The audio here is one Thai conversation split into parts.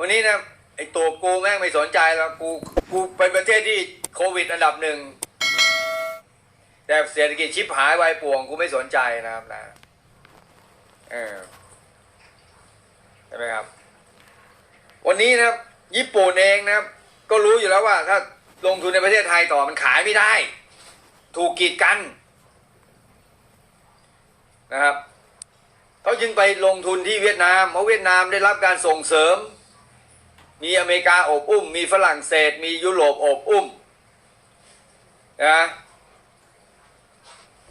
วันนี้นะไอตัวกูแม่งไม่สนใจแล้วกูกูเป็นประเทศที่โควิดอันดับหนึ่งแต่เศรษฐกิจชิบหายวายป่วงกูไม่สนใจนะครับนะเออใช่ไหมครับ วันนี้นะครับ ญี่ปุ่นเองนะครับ ก็รู้อยู่แล้วว่า ถ้าลงทุนในประเทศไทยต่อมันขายไม่ได้ ถูกกีดกันนะครับเขาจึงไปลงทุนที่เวียดนามเพราะเวียดนามได้รับการส่งเสริม มีอเมริกาโอบอุ้ม มีฝรั่งเศส มียุโรปโอบอุ้มนะ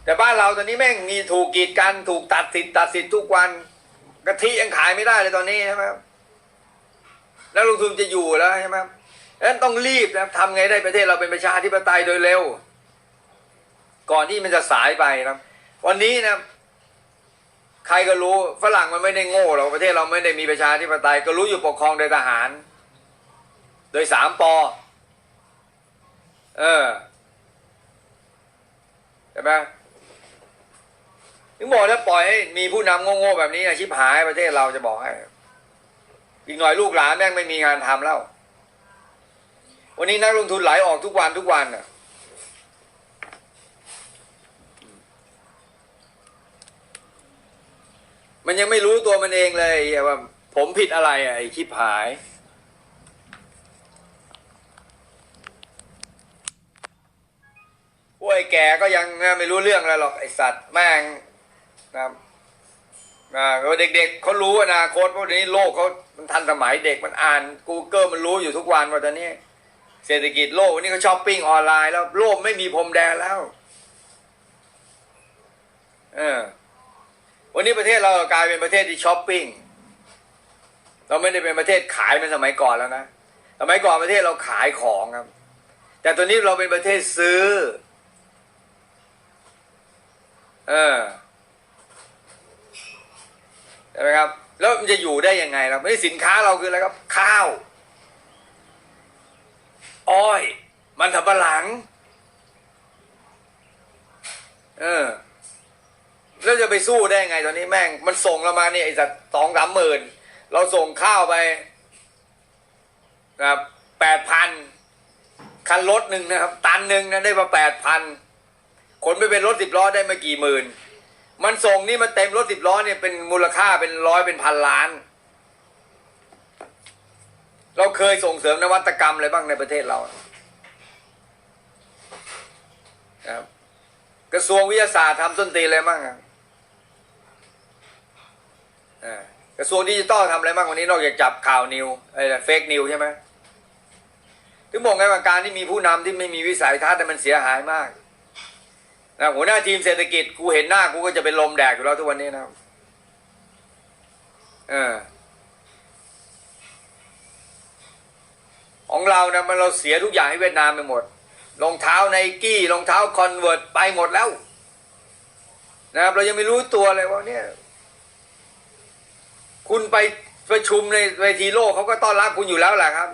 แต่บ้านเราตอนนี้แม่งมีถูกกีดกันถูกตัดสิทธิ์ตัดสิทธิ์ทุกวันกะทิยังขายไม่ได้เลยตอนนี้ใช่ไหมแล้วลงทุนจะอยู่แล้วใช่ไหมดังนั้นต้องรีบนะทำไงได้ประเทศเราเป็นประชาธิปไตยโดยเร็ว ก่อนที่มันจะสายไปนะวันนี้นะใครก็รู้ฝรั่งมันไม่ได้โง่หรอกประเทศเราไม่ได้มีประชาธิปไตยก็รู้อยู่ปกครองโดยทหาร โดยสามปอ เออใช่ไหมถึงบอกแล้วปล่อยให้มีผู้นำโง่ๆแบบนี้อาชิบหายประเทศเราจะบอกให้ อีกหน่อยลูกหลานแม่งไม่มีงานทำแล้ว วันนี้นักลงทุนไหลออกทุกวันทุกวันน่ะมันยังไม่รู้ตัวมันเองเลยว่า ผมผิดอะไรอะไอ้ชิบหาย วกไอ้แก่ก็ยังไม่รู้เรื่องอะไรหรอกไอ้สัตว์แม่งนะครับเด็กๆเขารู้อนาคตพวกนี้โลกเขามันทันสมัยเด็กมันอ่าน Google มันรู้อยู่ทุกวันว่าตอนนี้ เศรษฐกิจโลกวันนี้เขาช้อปปิ้งออนไลน์แล้วโลกไม่มีพรมแดนแล้วเออวันนี้ประเทศเรากลายเป็นประเทศที่ช้อปปิ้งเราไม่ได้เป็นประเทศขายเหมือนสมัยก่อนแล้วนะสมัยก่อนประเทศเราขายของครับ แต่ตอนนี้เราเป็นประเทศซื้อ เออใช่ไหมครับ แล้วมันจะอยู่ได้ยังไงครับไม่สินค้าเราคืออะไรครับ ข้าว อ้อย มันทำปะหลัง เออ แล้วจะไปสู้ได้ไงตอนนี้แม่ง มันส่งเรามาเนี่ยไอ้สัตว์สองสามหมื่นเราส่งข้าวไปนะครับแปดพันคันรถหนึ่งนะครับ ตันหนึ่งนะได้มาแปดพัน ขนไปเป็นรถสิบล้อได้มากี่หมื่น มันส่งนี่มันเต็มรถสิบล้อเนี่ยเป็นมูลค่าเป็นร้อยเป็นพันล้าน เราเคยส่งเสริมนวัตกรรมอะไรบ้างในประเทศเราครับกระทรวงวิทยาศาสตร์ทำส้นตีนอะไรบ้างกระทรวงดิจิตอลทำอะไรบ้างวันนี้นอกจากจับข่าวนิวไอ้เฟกนิวใช่ไหมถึงบอกไงว่าการที่มีผู้นำที่ไม่มีวิสัยทัศน์แต่มันเสียหายมาก นะหัวหน้าทีมเศรษฐกิจกูเห็นหน้ากูก็จะเป็นลมแดกอยู่แล้วทุกวันนี้นะครับเออของเรานะมันเราเสียทุกอย่างให้เวียดนามไปหมดรองเท้าไนกี้รองเท้าคอนเวิร์ตไปหมดแล้วนะครับเรายังไม่รู้ตัวเลยว่าเนี่ย คุณไปประชุมในเวทีโลกเขาก็ต้อนรับคุณอยู่แล้วแหละครับ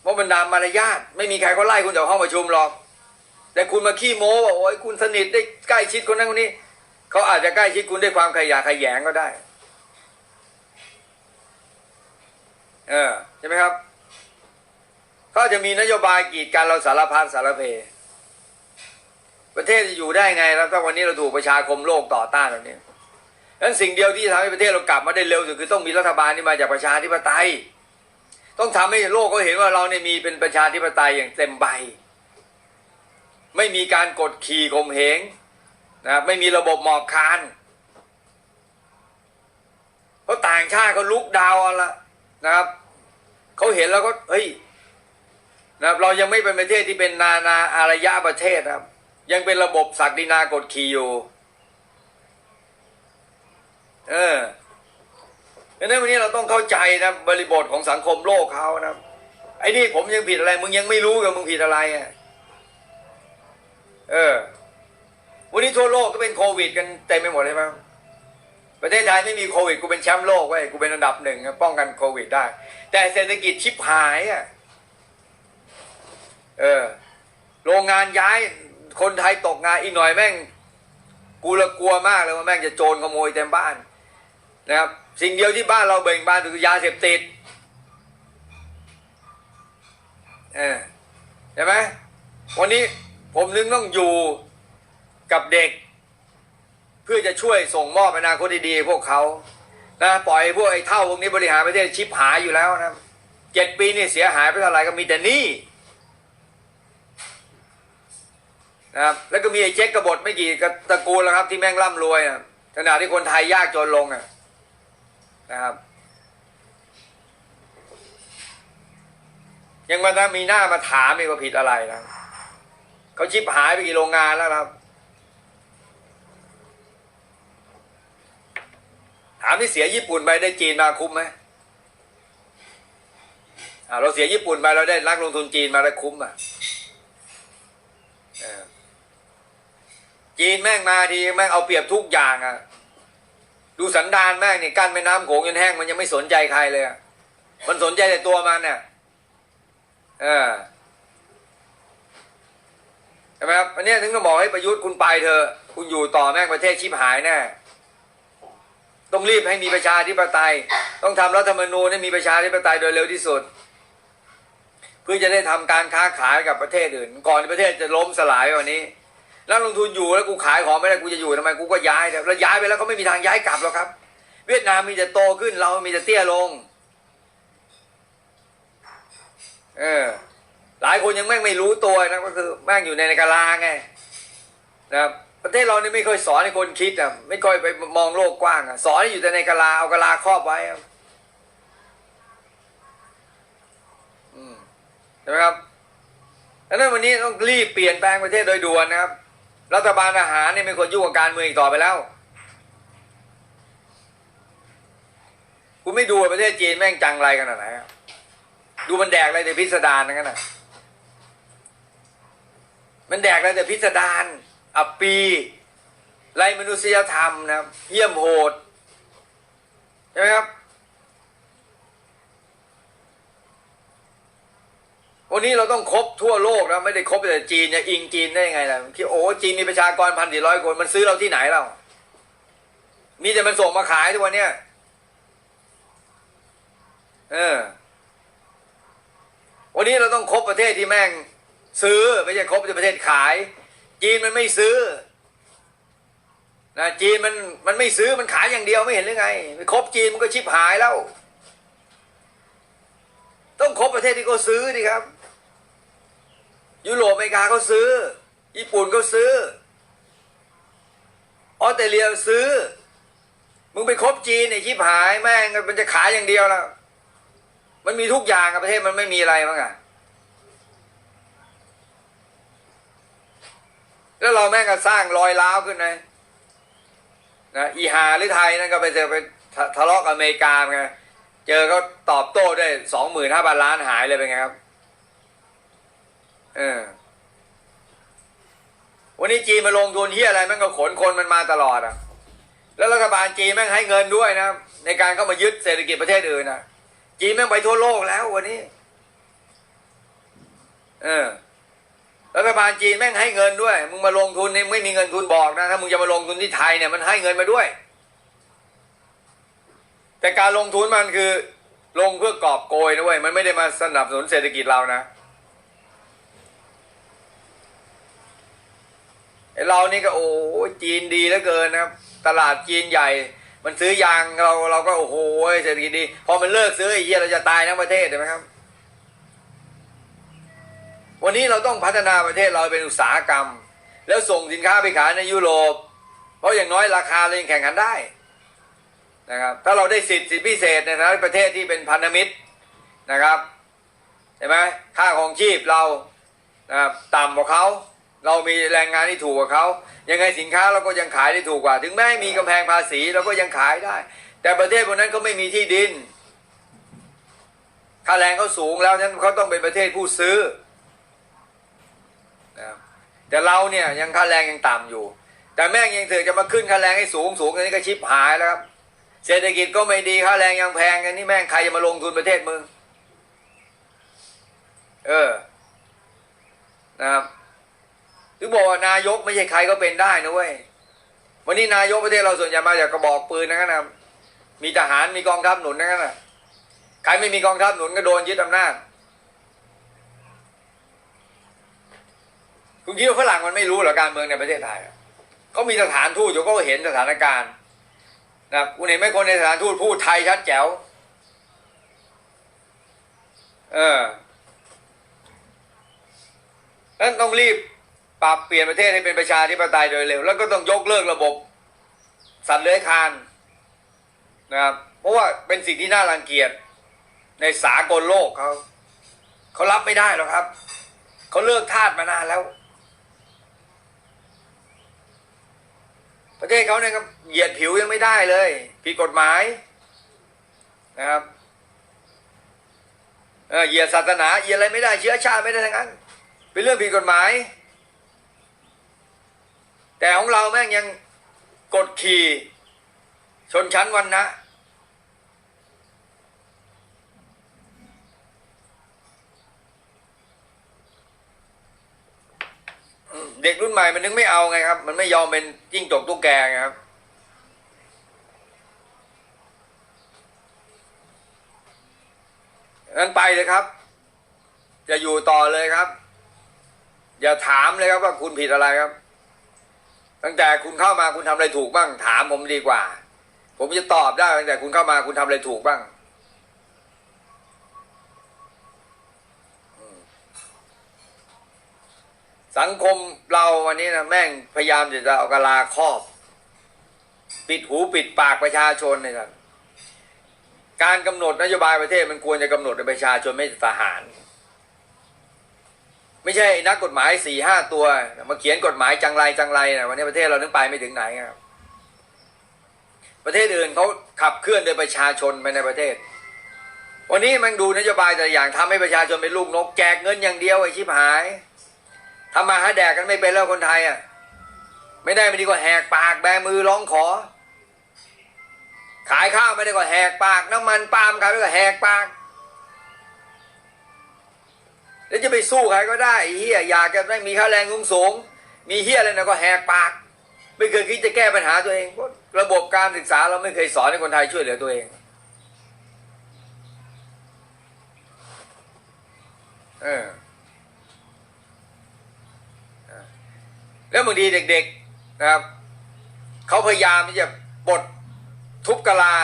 เพราะบรรดามารยาทไม่มีใครเขาไล่คุณจากห้องประชุมหรอก แต่คุณมาขี้โม้ว่าโอ้ยคุณสนิทได้ใกล้ชิดคนนั้นคนนี้เขาอาจจะใกล้ชิดคุณด้วยความขยะแขยงก็ได้ เออใช่ไหมครับเขาจะมีนโยบายกีดกันเราสารพัดสารเพ ประเทศจะอยู่ได้ไงแล้วถ้าวันนี้เราถูกประชาคมโลกต่อต้านแบบนี้ดังนั้นสิ่งเดียวที่ทำให้ประเทศเรากลับมาได้เร็วสุดคือต้องมีรัฐบาลที่มาจากประชาธิปไตย ต้องทำให้โลกเขาเห็นว่าเราเนี่ยมีเป็นประชาธิปไตยอย่างเต็มใบ ไม่มีการกดขี่ข่มเหงนะไม่มีระบบหมอบคานเพราะต่างชาติเขาลุกดาวละนะครับเขาเห็นแล้วก็เฮ้ยนะครับเรายังไม่เป็นประเทศที่เป็นนานาอารยะประเทศนะครับ ยังเป็นระบบศักดินากดขี่อยู่เออดังนั้นวันนี้เราต้องเข้าใจนะบริบทของสังคมโลกเขานะไอ้นี่ผมยังผิดอะไร มึงยังไม่รู้กับมึงผิดอะไรอะ เออ วันนี้ทั่วโลกก็เป็นโควิด กันเต็มไปหมดเลยมั้งประเทศไทยไม่มีโควิดกูเป็นแชมป์โลกเว้ยกูเป็นอันดับหนึ่งป้องกันโควิดได้ แต่เศรษฐกิจชิบหายอะเออ โรงงานย้ายคนไทยตกงานอีกหน่อยแม่ง กูละกลัวมากเลยว่าแม่งจะโจรขโมยเต็มบ้านนะครับ สิ่งเดียวที่บ้านเราเบ่งบานคือยาเสพติดเออใช่ไหมวันนี้ ผมนึงต้องอยู่กับเด็ก เพื่อจะช่วยส่งมอบอนาคตดีๆพวกเขานะปล่อยพวกไอ้เท่าพวกนี้บริหารประเทศชิบหายอยู่แล้วนะเจ็ดปีนี่เสียหายไปเท่าไหร่ก็มีแต่นี้นะครับแล้วก็มีไอ้เจ๊กกบฏไม่กี่ตระกูลแล้วครับ ที่แม่งร่ำรวยนะขณะที่คนไทยยากจนลงอะนะครับยังมานะมีหน้ามาถามอีกว่าผิดอะไรนะ เขาชิบหายไปกี่โรงงานแล้วครับ ถามที่เสียญี่ปุ่นไปได้จีนมาคุ้มไหมอ่าเราเสียญี่ปุ่นไปเราได้นักลงทุนจีนมาได้คุ้มอะจีนแม่งมาทีแม่งเอาเปรียบทุกอย่างอะ ดูสันดานแม่งนี่กั้นแม่น้ำโขงจนแห้งมันยังไม่สนใจใครเลยอะมันสนใจแต่ตัวมันเนี่ยเออ ช่ไหมครับอันนี้ถึงก็บอกให้ประยุทธ์คุณไปเถอะ คุณอยู่ต่อแม่งประเทศชิบหายแน่ต้องรีบให้มีประชาธิปไตย ต้องทำรัฐธรรมนูญให้มีประชาธิปไตยโดยเร็วที่สุด เพื่อจะได้ทำการค้าขายกับประเทศอื่น ก่อนที่ประเทศจะล้มสลายวันนี้นักลงทุนอยู่แล้วกูขายของไม่ได้กูจะอยู่ทำไมกูก็ย้ายแล้วย้ายไปแล้วก็ไม่มีทางย้ายกลับหรอกครับ เวียดนามมีแต่โตขึ้นเรามีแต่เตี้ยลง เออ หลายคนยังแม่งไม่รู้ตัวนะก็คือแม่งอยู่ในกะลาไงนะครับประเทศเรานี่ไม่ค่อยสอนให้คนคิดอะไม่ค่อยไปมองโลกกว้างอะสอนให้อยู่แต่ในกะลาเอากะลาครอบไว้อืมใช่ไหมครับดังนั้นวันนี้ต้องรีบเปลี่ยนแปลงประเทศโดยด่วนนะครับ รัฐบาลอาหารเนี่ยไม่ควรยุ่งกับการเมืองอีกต่อไปแล้วคุณไม่ดูประเทศจีนแม่งจังไรขนาดไหนดูมันแดกอะไรแต่พิสดารนั่นนะ มันแดกอะไรแต่พิสดารอับปีไรมนุษยธรรมนะครับเยี่ยมโหดใช่ไหมครับวันนี้เราต้องครบทั่วโลกนะไม่ได้ครบแต่จีนจะอิงจีนได้ยังไงล่ะคิดโอ้จีนมีประชากรพันสี่ร้อยคนมันซื้อเราที่ไหนเรามีแต่มันส่งมาขายทุกวันเนี้ยเออวันนี้เราต้องครบประเทศที่แม่ง ซื้อไม่ใช่ครบแต่ประเทศขาย จีนมันไม่ซื้อนะจีนมันมันไม่ซื้อมันขายอย่างเดียวไม่เห็นหรือไงไปครบจีนมันก็ชิบหายแล้ว ต้องครบประเทศที่เขาซื้อดิครับ ยุโรปอเมริกาเขาซื้อ ญี่ปุ่นเขาซื้อออสเตรเลียซื้อ มึงไปครบจีนเนี่ยชิบหายแม่งมันจะขายอย่างเดียวแล้ว มันมีทุกอย่างอะประเทศมันไม่มีอะไรมั้งอะ แล้วเราแม่งก็สร้างรอยร้าวขึ้นนะนะอีหาหรือไทยนั่นก็ไปเจอไปทะเลาะกับอเมริกาไงเจอเขาตอบโต้ด้วยสองหมื่นห้าพันล้านหายเลยเป็นไงครับ เออ วันนี้จีนมาลงทุนเฮียอะไรแม่งก็ขนคนมันมาตลอดอะ แล้วรัฐบาลจีนแม่งให้เงินด้วยนะ ในการเข้ามายึดเศรษฐกิจประเทศอื่นนะจีนแม่งไปทั่วโลกแล้ววันนี้ เออ รัฐบาลจีนแม่งให้เงินด้วย มึงมาลงทุนเนี่ยไม่มีเงินทุนบอกนะถ้ามึงจะมาลงทุนที่ไทยเนี่ยมันให้เงินมาด้วย แต่การลงทุนมันคือ ลงเพื่อกอบโกยนะเว้ยมันไม่ได้มาสนับสนุนเศรษฐกิจเรานะไอเรานี่ก็โอ้จีนดีเหลือเกินนะครับ ตลาดจีนใหญ่ มันซื้อยางเราเราก็โอ้โหเศรษฐกิจดี พอมันเลิกซื้อไอ้เหี้ยเราจะตายทั้งประเทศใช่ไหมครับ วันนี้เราต้องพัฒนาประเทศเราเป็นอุตสาหกรรม แล้วส่งสินค้าไปขายในยุโรป เพราะอย่างน้อยราคาเรายังแข่งขันได้นะครับถ้าเราได้สิทธิพิเศษในฐานะประเทศที่เป็นพันธมิตรนะครับใช่ไหมค่าของชีพเรานะครับต่ำกว่าเขาเรามีแรงงานที่ถูกกว่าเขายังไงสินค้าเราก็ยังขายได้ถูกกว่า ถึงแม้มีกำแพงภาษีเราก็ยังขายได้ แต่ประเทศพวกนั้นเขาไม่มีที่ดิน ค่าแรงเขาสูงแล้วนั้นเขาต้องเป็นประเทศผู้ซื้อ แต่เราเนี่ยยังค่าแรงยังต่ำอยู่ แต่แม่งยังเถือจะมาขึ้นค่าแรงให้สูงสูงอันนี้ก็ชิบหายแล้วครับเศรษฐกิจก็ไม่ดีค่าแรงยังแพงอันนี้แม่งใครจะมาลงทุนประเทศมึงเออนะครับถึงบอกว่านายกไม่ใช่ใครก็เป็นได้นะเว้ยวันนี้นายกประเทศเราส่วนใหญ่มาจากกระบอกปืนนะครับมีทหารมีกองทัพหนุนนั่นน่ะใครไม่มีกองทัพหนุนก็โดนยึดอำนาจ คุณคิดว่าฝรั่งมันไม่รู้เหรอการเมืองในประเทศไทยเขามีสถานทูตอยู่ก็เห็นสถานการณ์นะคุณเห็นไหมคนในสถานทูตพูดไทยชัดแจ๋วเออนั้นต้องรีบปรับเปลี่ยนประเทศให้เป็นประชาธิปไตยโดยเร็ว แล้วก็ต้องยกเลิกระบบ สัตว์เลื้อยคลานนะครับเพราะว่าเป็นสิ่งที่น่ารังเกียจในสากลโลกเขาเขารับไม่ได้หรอกครับ เขาเลิกทาสมานานแล้ว ประเทศเขาเนี่ยครับเหยียดผิวยังไม่ได้เลยผิดกฎหมายนะครับเออเหยียดศาสนาเหยียดอะไรไม่ได้เชื้อชาติไม่ได้ทั้งนั้น เป็นเรื่องผิดกฎหมาย แต่ของเราแม่งยังกดขี่ชนชั้นวันนะ เด็กรุ่นใหม่มันนึกไม่เอาไงครับ มันไม่ยอมเป็นจิ้งจกตุ๊กแกไงครับ งั้นไปเลยครับ จะอยู่ต่อเลยครับ อย่าถามเลยครับว่าคุณผิดอะไรครับ ตั้งแต่คุณเข้ามาคุณทำอะไรถูกบ้าง ถามผมดีกว่า ผมจะตอบได้ตั้งแต่คุณเข้ามาคุณทำอะไรถูกบ้างอืม สังคมเราวันนี้นะแม่งพยายามจะเอากะลาครอบ ปิดหูปิดปากประชาชนเลยครับการกำหนดนโยบายประเทศมันควรจะกำหนดโดยประชาชนไม่ใช่ทหาร ไม่ใช่นักกฎหมายสี่ห้าตัวมาเขียนกฎหมายจังไรจังไรนะวันนี้ประเทศเรานึกไปไม่ถึงไหนครับประเทศอื่นเขาขับเคลื่อนโดยประชาชนไปในประเทศ วันนี้มันดูนโยบายแต่อย่างทำให้ประชาชนเป็นลูกนกแจกเงินอย่างเดียวไอ้ชิบหาย ทำมาหาแดกกันไม่เป็นแล้วคนไทยอะ ไม่ได้ไม่ดีกว่าแหกปากแบมือร้องขอ ขายข้าวไม่ได้ก็แหกปาก น้ำมันปาล์มขายไม่ได้ก็แหกปาก แล้วจะไปสู้ใครก็ได้เฮียอยากจะไม่มีค่าแรงสูงสูงมีเฮียอะไรนะก็แหกปาก ไม่เคยคิดจะแก้ปัญหาตัวเองเพราะระบบการศึกษาเราไม่เคยสอนให้คนไทยช่วยเหลือตัวเองเออ แล้วบางทีเด็กๆนะครับเขาพยายามที่จะบดทุบกะลา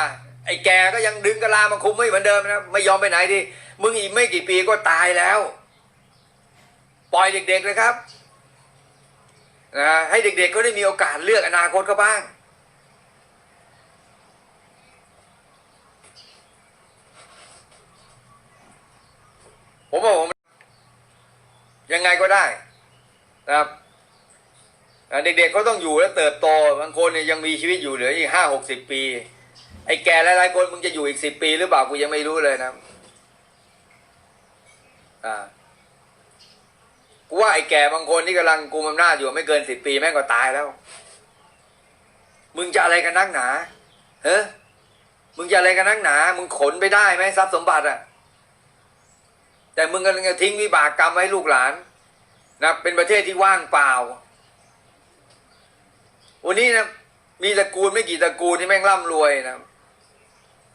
ไอ้แกก็ยังดึงกะลามาคุมไว้เหมือนเดิมนะไม่ยอมไปไหนดิมึงอีกไม่กี่ปีก็ตายแล้ว ปล่อยเด็กๆเลยครับนะให้เด็กๆเขาได้มีโอกาสเลือกอนาคตเขาบ้าง ผมว่าผมยังไงก็ได้นะครับ เด็กๆเขาต้องอยู่และเติบโตบางคนเนี่ยยังมีชีวิตอยู่เหลืออีกห้าหกสิบปี ไอ้แก่หลายๆคนมึงจะอยู่อีกสิบปีหรือเปล่ากูยังไม่รู้เลยนะอ่ากูว่าไอ้แก่บางคนที่กำลังกุมอำนาจอยู่ไม่เกินสิบปีแม่งก็ตายแล้ว มึงจะอะไรกันนักหนาเฮ้มึงจะอะไรกันนักหนา มึงขนไปได้ไหมทรัพย์สมบัติอะแต่มึงกำลังจะทิ้งวิบากกรรมไว้ลูกหลานนะเป็นประเทศที่ว่างเปล่า วันนี้นะมีตระกูลไม่กี่ตระกูลที่แม่งร่ำรวยนะ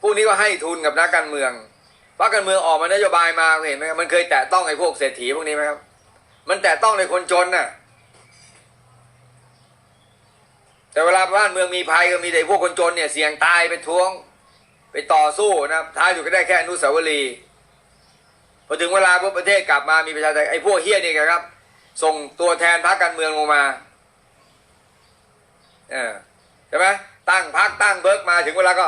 พวกนี้ก็ให้ทุนกับนักการเมืองพรรคการเมืองออกมานโยบายมาเห็นไหมครับมันเคยแตะต้องไอ้พวกเศรษฐีพวกนี้ไหมครับ มันแตะต้องในคนจนน่ะ แต่เวลาบ้านเมืองมีภัยก็มีแต่พวกคนจนเนี่ย เสี่ยงตายไปท้วง ไปต่อสู้นะครับท้ายอยู่ก็ได้แค่อนุสาวรีย์พอถึงเวลาพวกประเทศกลับมามีประชาชนไอ้พวกเฮี้ยนี่ครับ ส่งตัวแทนพรรคการเมืองลงมา เออใช่ไหมตั้งพักตั้งเบิกมาถึงเวลาก็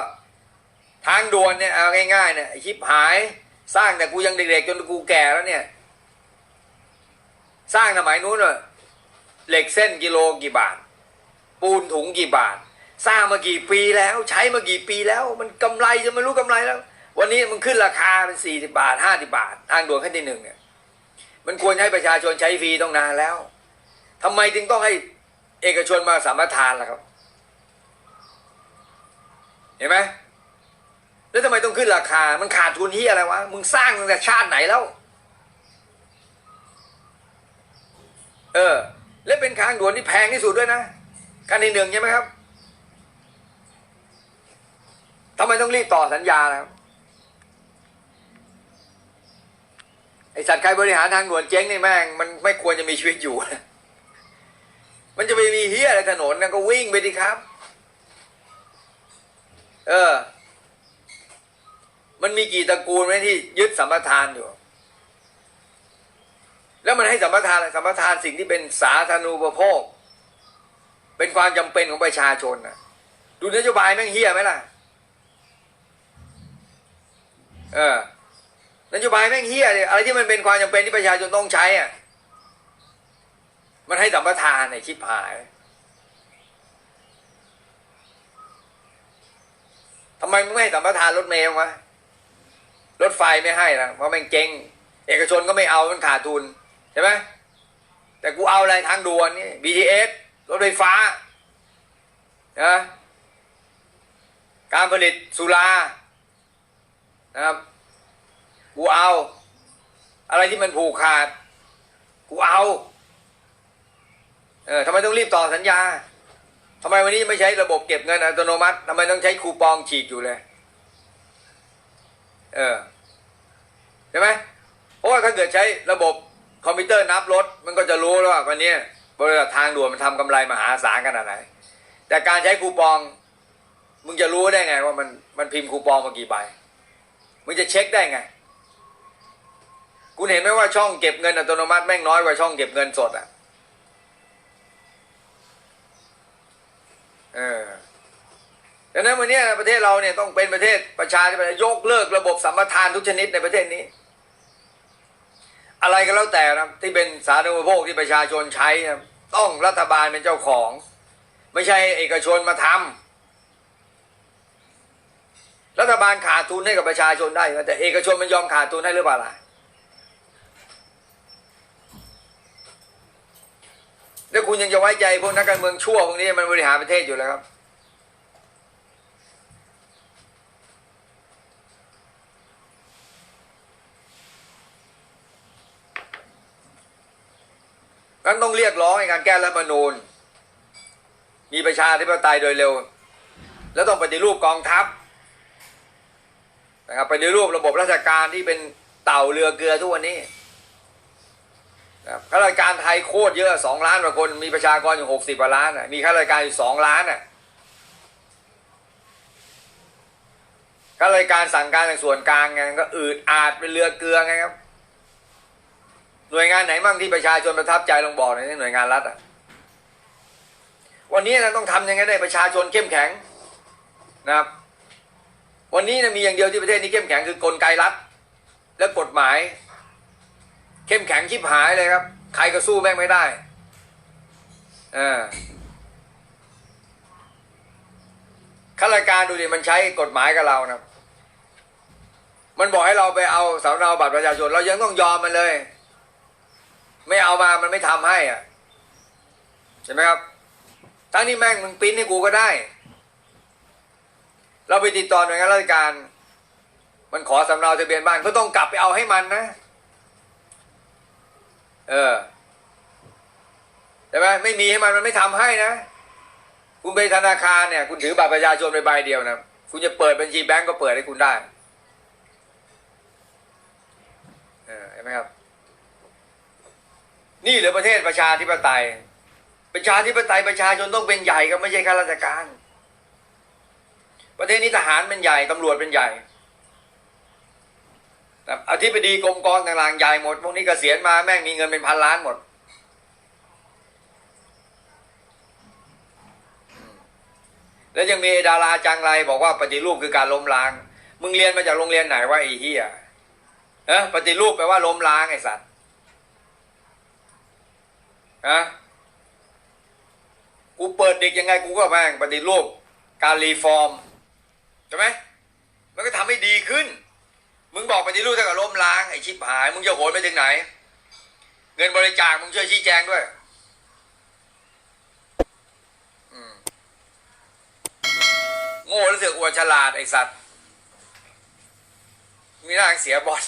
ทางด่วนเนี่ยเอาง่ายๆเนี่ยชิปหายสร้างแต่กูยังเด็กๆจนกูแก่แล้วเนี่ย สร้างสมัยนู้นอะเหล็กเส้นกิโลกี่บาท ปูนถุงกี่บาท สร้างมากี่ปีแล้ว ใช้มากี่ปีแล้ว มันกำไรจะไม่รู้กำไรแล้ว วันนี้มันขึ้นราคาเป็นสี่สิบาทห้าสิบาททางด่วนขั้นที่หนึ่งเนี่ยมันควรให้ประชาชนใช้ฟรีต้องนานแล้วทำไมจึงต้องให้ เอกชนมาสามารถทานล่ะครับ เห็นไหมแล้วทำไมต้องขึ้นราคา มันขาดทุนที่อะไรวะ มึงสร้างตั้งแต่ชาติไหนแล้ว เออ และเป็นทางด่วนที่แพงที่สุดด้วยนะขั้นที่หนึ่งใช่ไหมครับทำไมต้องรีบต่อสัญญานะครับไอสัตว์ใครบริหารทางด่วนเจ๊งนี่แม่งมันไม่ควรจะมีชีวิตอยู่นะ มันจะไปมีเฮียอะไรถนนนะก็วิ่งไปดิครับ เออ มันมีกี่ตระกูลไหมที่ยึดสัมปทานอยู่ แล้วมันให้สัมปทานอะไรสัมปทานสิ่งที่เป็นสาธารณูปโภค เป็นความจำเป็นของประชาชนนะดูนโยบายแม่งเฮียไหมล่ะ เออนโยบายแม่งเฮียเลยอะไรที่มันเป็นความจำเป็นที่ประชาชนต้องใช้อะ มันให้สัมปทานในชิบหาย ทำไมมึงไม่ให้สัมปทานรถเมล์วะรถไฟไม่ให้นะเพราะม่งเจ๊งเอกชนก็ไม่เอามันขาดทุน ใช่ไหมแต่กูเอาอะไรทางด่วนนี่ BTS รถไฟฟ้านะการผลิตสุรานะครับ กูเอา อะไรที่มันผูกขาด กูเอา เออทำไมต้องรีบต่อสัญญาทำไมวันนี้ไม่ใช้ระบบเก็บเงินอัตโนมัติทำไมต้องใช้คูปองฉีกอยู่เลย เออใช่ไหมเพราะว่าถ้าเกิดใช้ระบบคอมพิวเตอร์นับรถ มันก็จะรู้แล้วว่าวันนี้บริษัททางด่วนมันทำกำไรมหาศาลขนาดไหนแต่การใช้คูปอง มึงจะรู้ได้ไง ว่ามันมันพิมพ์คูปองมากี่ใบมึงจะเช็คได้ไงคุณเห็นไหมว่าช่องเก็บเงินอัตโนมัติแม่งน้อยกว่าช่องเก็บเงินสดอะ เออดังนั้นวันนี้ประเทศเราเนี่ยต้องเป็นประเทศประชาธิปไตยยกเลิกระบบสัมปทานทุกชนิดในประเทศนี้ อะไรก็แล้วแต่นะที่เป็นสาธารณูปโภคที่ประชาชนใช้นะต้องรัฐบาลเป็นเจ้าของ ไม่ใช่เอกชนมาทำรัฐบาลขาดทุนให้กับประชาชนได้ แต่เอกชนมันยอมขาดทุนให้หรือเปล่าล่ะ แล้วคุณยังจะไว้ใจพวกนักการเมืองชั่วพวกนี้มันบริหารประเทศอยู่แล้วครับ นั้นต้องเรียกร้องให้การแก้รัฐมนูญ มีประชาธิปไตยโดยเร็ว แล้วต้องปฏิรูปกองทัพนะครับปฏิรูประบบราชการที่เป็นเต่าเรือเกลือทุกวันนี้ ข้าราชการไทยโคตรเยอะสองล้านกว่าคนมีประชากรอยู่หกสิบกว่าล้านมีข้าราชการอยู่สองล้านน่ะข้าราชการสั่งการในส่วนกลางไงก็อืดอาดเป็นเรือเกลือไงครับ หน่วยงานไหนบ้างที่ประชาชนประทับใจลองบอกหน่อยหน่วยงานรัฐอะวันนี้นะต้องทำยังไงได้ประชาชนเข้มแข็งนะครับ วันนี้นะมีอย่างเดียวที่ประเทศนี้เข้มแข็งคือกลไกรัฐและกฎหมาย เข้มแข็งชิบหายเลยครับ ใครก็สู้แม่งไม่ได้เออข้าราชการดูดิมันใช้กฎหมายกับเรานะ มันบอกให้เราไปเอาสำเนาบัตรประชาชน เรายังต้องยอมมันเลย ไม่เอามามันไม่ทำให้อะใช่ไหมครับทั้งนี้แม่งมึงปิ้นให้กูก็ได้ เราไปติดต่อหน่วยงานราชการ มันขอสำเนาทะเบียนบ้านก็ต้องกลับไปเอาให้มันนะ เออใช่ไหมไม่มีให้มันมันไม่ทำให้นะ คุณไปธนาคารเนี่ย คุณถือบัตรประชาชนไปใบเดียวนะคุณจะเปิดบัญชีแบงก์ก็เปิดให้คุณได้เออเห็นไหมครับ นี่เหรือประเทศประชาธิปไตย ประชาธิปไตยประชาชนต้องเป็นใหญ่ก็ไม่ใช่ข้าราชการ ประเทศนี้ทหารเป็นใหญ่ตำรวจเป็นใหญ่ อธิบดีกรมกองต่างๆใหญ่หมดพวกนี้เกษียณมาแม่งมีเงินเป็นพันล้านหมด แล้วยังมีดาราจังไรบอกว่าปฏิรูปคือการล้มล้าง มึงเรียนมาจากโรงเรียนไหนว่าไอ้เหี้ยเอะปฏิรูปแปลว่าล้มล้างไอ้สัตว์ฮะกูเปิดเด็กยังไงกูก็แม่งปฏิรูปการรีฟอร์มใช่ไหมมันก็ทำให้ดีขึ้น มึงบอกปฏิรูปเท่ากับล้มล้างไอ้ชิบหาย มึงจะโหนไปถึงไหน เงินบริจาคมึงช่วยชี้แจงด้วยโง่แล้วเสือกอวดฉลาดไอ้สัตว์ มีหน้าเสียบอส